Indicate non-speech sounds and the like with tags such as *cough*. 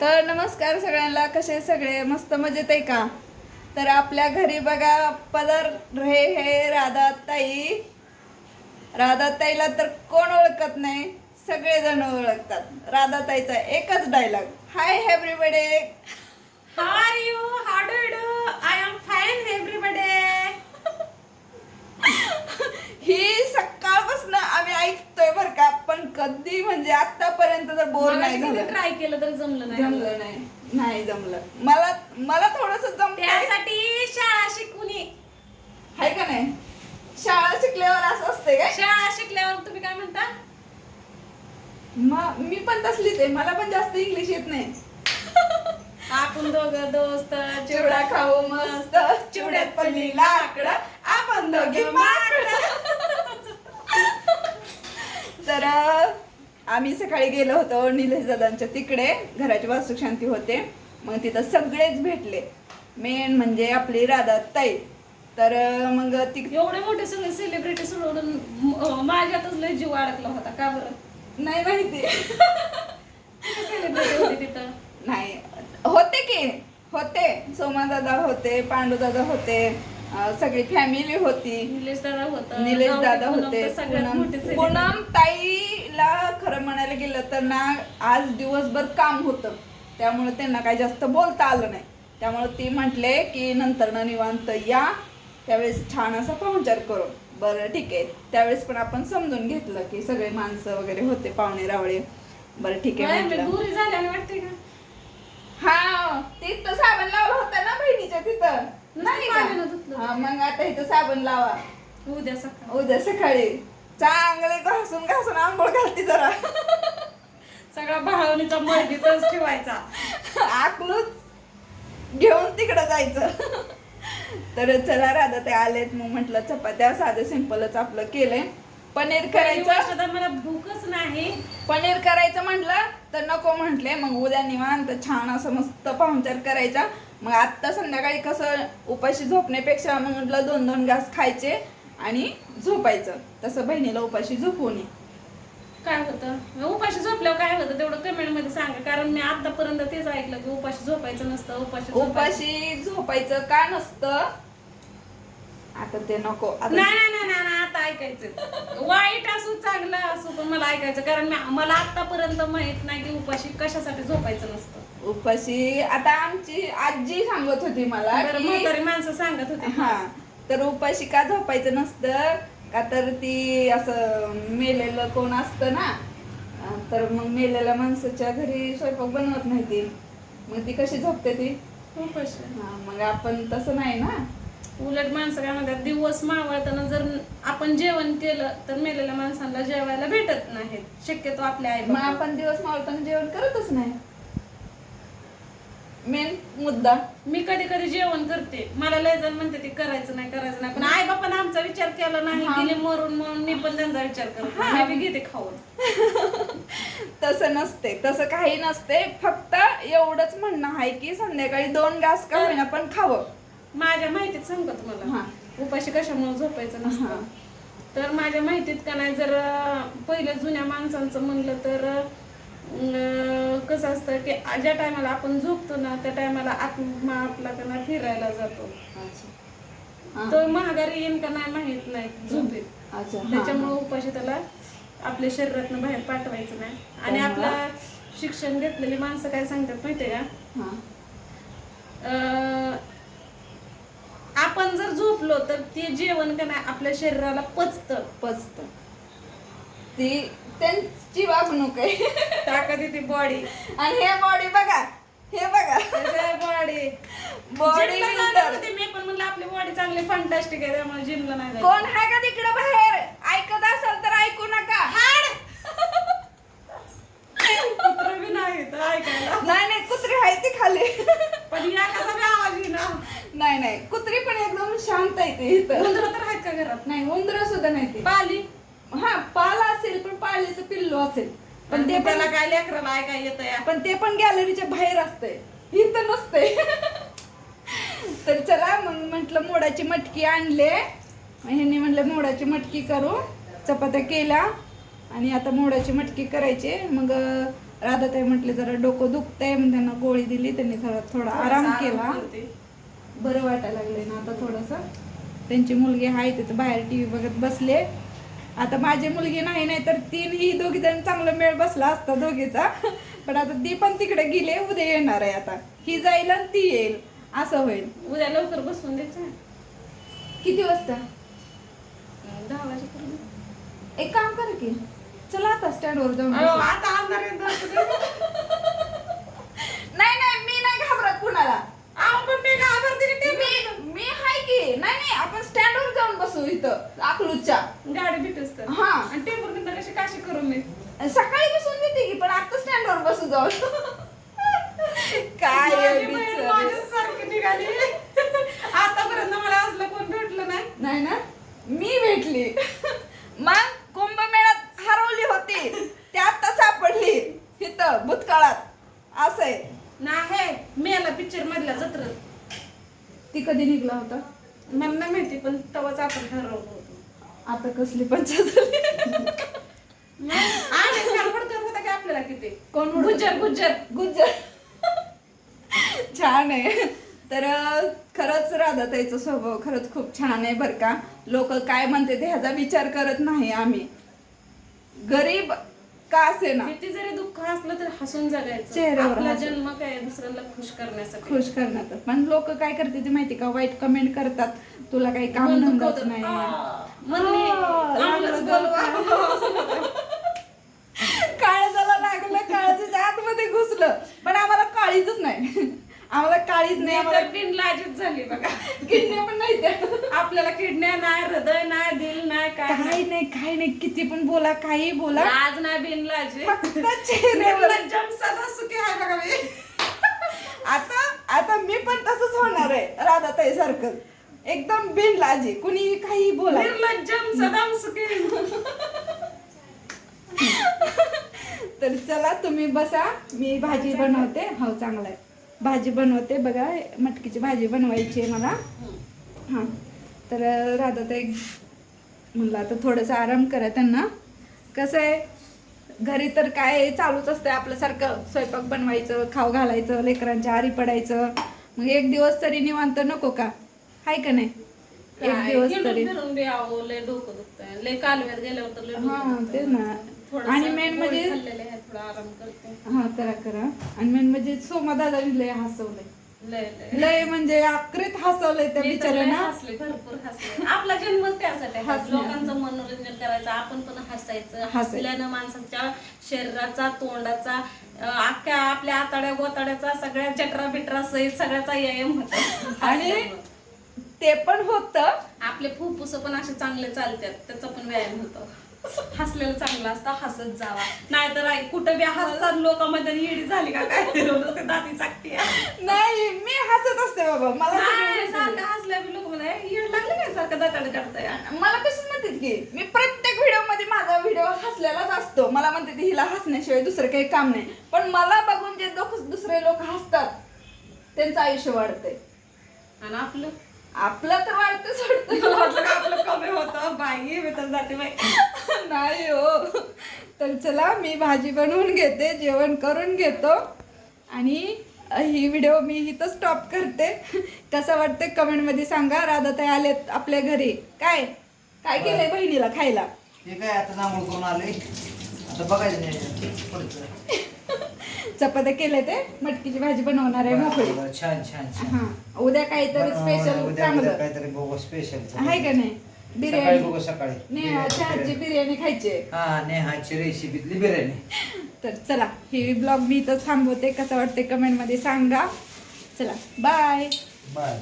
तर नमस्कार सगळ्यांना कसे सगळे? मस्त मजेत आहे का? तर आपल्या घरी बघा पदर हे हे राधाताई. राधाताईला तर कोण ओळखत नाही? सगळेजण ओळखतात. राधाताईचा एकच डायलॉग हाय एव्हरीबडी कधी म्हणजे आतापर्यंत तर बोर नाही झालं. ट्राय केलं तर जमलं नाही. जमलं नाही. नाही जमलं. मला मला थोडस जमतंय. त्यासाठी शाळा शिकवणी हाय का नाही? शाळा शिकल्यावर असं असते काय? शाळा शिकल्यावर तुम्ही काय म्हणता? म- मी पण तसलीच आहे. मला पण जास्त इंग्लिश येत नाही. आपण दोघं दोस्त चिवडा खाऊ मस्त. चिवड्यात पडली लाकडं आपण दोघे माकडं तर अं, आम्ही सकाळी गेलो होतो निलेश दादांच्या तिकडे. घराची वास्तुशांती होते. मग तिथं सगळेच भेटले. मेन म्हणजे आपली राधा ताई तर मग ती एवढे मोठे सगळे सेलिब्रिटी सोडून माझ्यातच लय जीव अडकला होता. का बरं? नाही माहिती. सेलिब्रिटी होती तिथं? नाही. होते की. होते. सोमा दादा होते पांडू दादा होते सगळी फॅमिली होती. निलेश दादा होता निलेश दादा होते. पूनम ताईला तर ना आज दिवसभर काम होतं. त्यामुळे त्यांना काही जास्त बोलता आलं नाही. त्यामुळे ती म्हटले की नंतर ना निवांत या. त्यावेळेस छान असा पाहुणचार करू. बरं ठीक आहे. त्यावेळेस पण आपण समजून घेतलं की सगळे माणसं वगैरे होते पाहुणे रावळे. बरं ठीक आहे म्हटलं. झाल्याने वाटते का? हा तिथं साबण लावला होता ना बहिणीच्या तिथं. नाही पाण्यानं का धुतलं. हा मग आता इथं साबण लावा. उद्या सकाळ. उद्या सकाळी. चांगले घासून घासून आंघोळ घालते जरा. *laughs* सगळा भावनीचा मळ तिथंच ठेवायचा. आकलूच घेऊन तिकडं जायचं. तर चला राधा ते आलेत. मग म्हटलं चपात्या साधं सिंपलच आपलं केलंय. पनीर करायचं. तर मला भूकच नाही. पनीर करायचं म्हटलं तर नको म्हटले. मग उद्या निवांत छान असं मस्त पाहुणचार करायचा. मग आत्ता संध्याकाळी कसं उपाशी झोपण्यापेक्षा मग म्हटलं दोन दोन घास खायचे आणि झोपायचं. तसं बहिणीला उपाशी झोपू नये काय होतं? उपाशी झोपल्यावर काय होतं? तेवढं कमेंटमध्ये सांगा. कारण मी आतापर्यंत तेच ऐकलं की उपाशी झोपायचं नसतं उपाशी उपाशी झोपायचं का नसतं? आता ते नको. आता नाही नाही नाही नाही नाही, आता ऐकायचं वाईट असू चांगलं असू पण मला ऐकायचं. कारण मी- मला आतापर्यंत माहीत नाही की उपाशी कशासाठी झोपायचं नसतं. उपाशी आता आमची आजी सांगत होती मला बरं की म्हातारी माणसं सांगत होते. हा. तर उपाशी का झोपायचं नसतं? का तर ती असं मेलेलं कोण असतं ना तर मग मेलेल्या माणसाच्या घरी स्वयंपाक बनवत नाही ती. मग ती कशी झोपते ती? हा, मग आपण तसं नाही ना. उलट माणसं काय म्हणतात दिवस मावळताना जर आपण जेवण केलं तर मेलेल्या माणसांना जेवायला भेटत नाहीत. शक्यतो आपल्या आई मग आपण दिवस मावळताना जेवण करतच नाही. मेन मुद्दा. मी कधी कधी जेवण करते. मला लय जण म्हणते ते करायचं नाही करायचं नाही. पण आई बापानं आमचा विचार केला नाही. गेले मरून म्हणून मी पण त्यांचा विचार करते. मी बी घेते खाऊन. *laughs* तसं नसते. तसं काही नसते. फक्त एवढंच म्हणणं आहे की संध्याकाळी दोन घास का होईना पण खावं. माझ्या माहितीत सांगतो तुम्हाला. उपाशी कशामुळे झोपायचं. नसतं. तर माझ्या माहितीत का नाही जर अं, पहिल्या जुन्या माणसांचं म्हणलं तर अं, कसं असतं की ज्या टायमाला आपण झोपतो ना त्या टायमाला आत्मा आपला नाही फिरायला जातो. तो महागारी येईन का नाही माहीत नाही झोपेत त्याच्यामुळे उपाशी त्याला आपल्या शरीरातनं बाहेर पाठवायचं नाही. आणि? आपलं शिक्षण घेतलेली माणसं काय सांगतात माहितीये का? हा. अं, आपण जर झोपलो तर ते जेवण का नाही आपल्या शरीराला पचतं. पचत. ती त्यांची वागणूक आहे. ताकद येते बॉडी आणि हे बॉडी बघा हे बघा. बॉडी बॉडी मी पण म्हणलं आपली बॉडी चांगली फंटास्टिक आहे त्यामुळे जिमला नाही जायचं. कोण आहे का तिकडे बाहेर? ऐकत असेल तर ऐकू नका. कुत्रं बी नाही ऐकायला. नाही नाही कुत्री आहे ती खाली. पण या कसा बी आवाज येईना नाही नाही कुत्री पण एकदम शांत आहे ते इथं. उंदरं तर आहेत का घरात? नाही उंदर सुद्धा नाही ते. पाला? पाळीचं पिल्लू असेल. पण ते पण त्याला काय लेकराला ऐकाय येतं पण ते पण गॅलरीच्या बाहेर असते इथं नसते तर चला मग म्हटलं मोडाची मटकी आणले. ह्यांनी म्हटलं मोडाची मटकी करू. चपात्या केल्या. आणि आता मोडाची मटकी करायची. मग राधाताई म्हटले जरा डोकं दुखतंय. मग त्यांना गोळी दिली. त्यांनी थोडा थोडा आराम केला. बरं वाटायला लागले ना आता थोडंसं. त्यांची मुलगी आहे तिथं बाहेर टी व्ही बघत बसले आता माझी मुलगी नाही नाही तर तीन ही दोघी जण चांगला मेळ बसला असता दोघीचा. पण आता ती पण तिकडे गेले उद्या येणार आहे आता. ही जाईल आणि ती येईल. असं होईल. उद्या लवकर बसवून द्यायचं. किती वाजता? दहा वाजेपर्यंत. एक काम कर की चला आता स्टँडवर जाऊन बसू. आता आहे, अंधार आहे. नाही नाही मी नाही घाबरत कुणाला अहो, पण मी घाबरते की ते मी मी हाय की नाही नाही आपण स्टँडवर जाऊन बसू इथं अकलूजच्या. गाडी तर. हा. आणि टेम्पो किंवा कशी काशी करू मी? सकाळी बसून देते की पण आता स्टँडवर बसू जाऊ. काय आहे माझी बहीण बिचारी. माझ्यासारखी निघाली. आतापर्यंत मला असलं कोण भेटलं नाही. नाही ना? मी भेटली. मग कुंभमेळ्यात हरवली होती. ती आता सापडली. इथं भूतकाळात. असं आहे. नाही मेला पिक्चर मधल्या जत्रत ती कधी निघला होता? मला नाही माहिती पण. तेव्हाच आपण ठरवलं होतं. आता कसली पंचायत झाली? आणि होता की आपल्याला किती कोण गुज्जर? गुज्जर गुज्जर. छान आहे. तर खरंच राधाताईचा स्वभाव खरंच खूप छान आहे बरं का. लोक काय म्हणते ते ह्याचा विचार करत नाही आम्ही. गरीब का असे ना. किती जरी दुःख असलं तर हसून जगायचं. चेहऱ्यावर आपला हसून. जन्म काय दुसऱ्याला खुश करण्यासाठी? खुश करण्यात पण लोक काय करते ते माहिती का? वाईट कमेंट करतात. तुला काही काम धंदाच. नाही. बोलवा. *laughs* काळजाला लागलं काळजाच्या आतमध्ये घुसलं पण आम्हाला काळीच नाही आम्हाला काळीच नाही तर बिनलाजच झाली बघा. किडण्या पण नाही त्या. आपल्याला किडण्या नाही हृदय नाही दिल नाही काय नाही. काही नाही. काही नाही. किती पण बोला काही बोला. लाज नाही बिनलाज फक्त चेहऱ्यावर जम सदा सुखी आहे बघा मी आता आता मी पण तसंच होणार आहे राधाताई सारखं. एकदम बिनलाजी कुणी काही बोला. निर्लज्जम सदाम सुखी तर चला तुम्ही बसा. मी भाजी बनवते. हो चांगलं आहे. भाजी बनवते बघा मटकीची भाजी बनवायची आहे मला. हां. तर राधाताई म्हणलं आता थोडंसं आराम करा त्यांना. कसं आहे घरी तर काय चालूच असतं आपल्यासारखं. स्वयंपाक बनवायचं खाऊ घालायचं लेकरांच्या आरी पडायचं. मग एक दिवस तरी निवांत नको का? हाय का नाही? एक दिवस तरी. हा दुखतंय. ते ना. आणि मेन म्हणजे थोडा आराम करते. हा करा करा. आणि मेन म्हणजे सोमा दादानी लय हसवलंय. लय म्हणजे आकृत हसवलंय त्या बिचाऱ्यानं. हसले भरपूर हसले. आपला जन्मच त्यासाठी. लोकांचं मनोरंजन करायचं आपण पण हसायचं. हसल्यानं माणसाच्या शरीराचा तोंडाचा अख्ख्या आपल्या आताड्या गोताड्याचा सगळ्या चटरा बिटरा सहित सगळ्याचा व्यायाम होतो. आणि. ते पण होतं. आपले फुफ्फुस पण असे चांगले चालतात. त्याचा पण व्यायाम होतो. हसलेलं चांगलं असतं हसत जावा. नाहीतर आई, कुठं बी हसतात लोकांमध्ये येडी झाली का काय? नुसते दाती चाकती. नाही मी हसत असते बाबा. मला नाही, सारखं हसल्या बी लोक म्हणे येड लागले काय? सारखं दाताड काढताय. मला तशीच म्हणतात की मी प्रत्येक व्हिडिओमध्ये माझा व्हिडिओ हसलेलाच असतो. मला म्हणते ते हिला हसण्याशिवाय दुसरं काही काम नाही. पण मला बघून जे दुसरे लोक हसतात त्यांचं आयुष्य वाढतंय. आणि आपलं? आपलं तर वाढतं सोडतं वाटलं का आपलं कमी होतं? बाई मी तर जाते बाई. *laughs* नाही हो. तर चला मी भाजी बनवून घेते जेवण करून घेतो. आणि ही व्हिडिओ मी इथं स्टॉप करते. कसं वाटतं कमेंटमध्ये सांगा. राधाताई आलेत आपल्या घरी. काय? काय केलंय बहिणीला खायला? हे काय आता नांगूळ करून आले? आता बघायचं नाही. चपात्या केले ते मटकीची भाजी बनवणार आहे मोकळी. छान छान हा उद्या काहीतरी स्पेशल चांगलं. काहीतरी बघू स्पेशल आहे का नाही? बिर्याणी. बघू सकाळी. नेहाची आजी बिर्याणी. खायची आहे. हा नेहाची रेसिपीतली बिर्याणी. तर चला ही ब्लॉग मी इथं थांबवते. कसं वाटते कमेंटमध्ये सांगा. चला बाय बर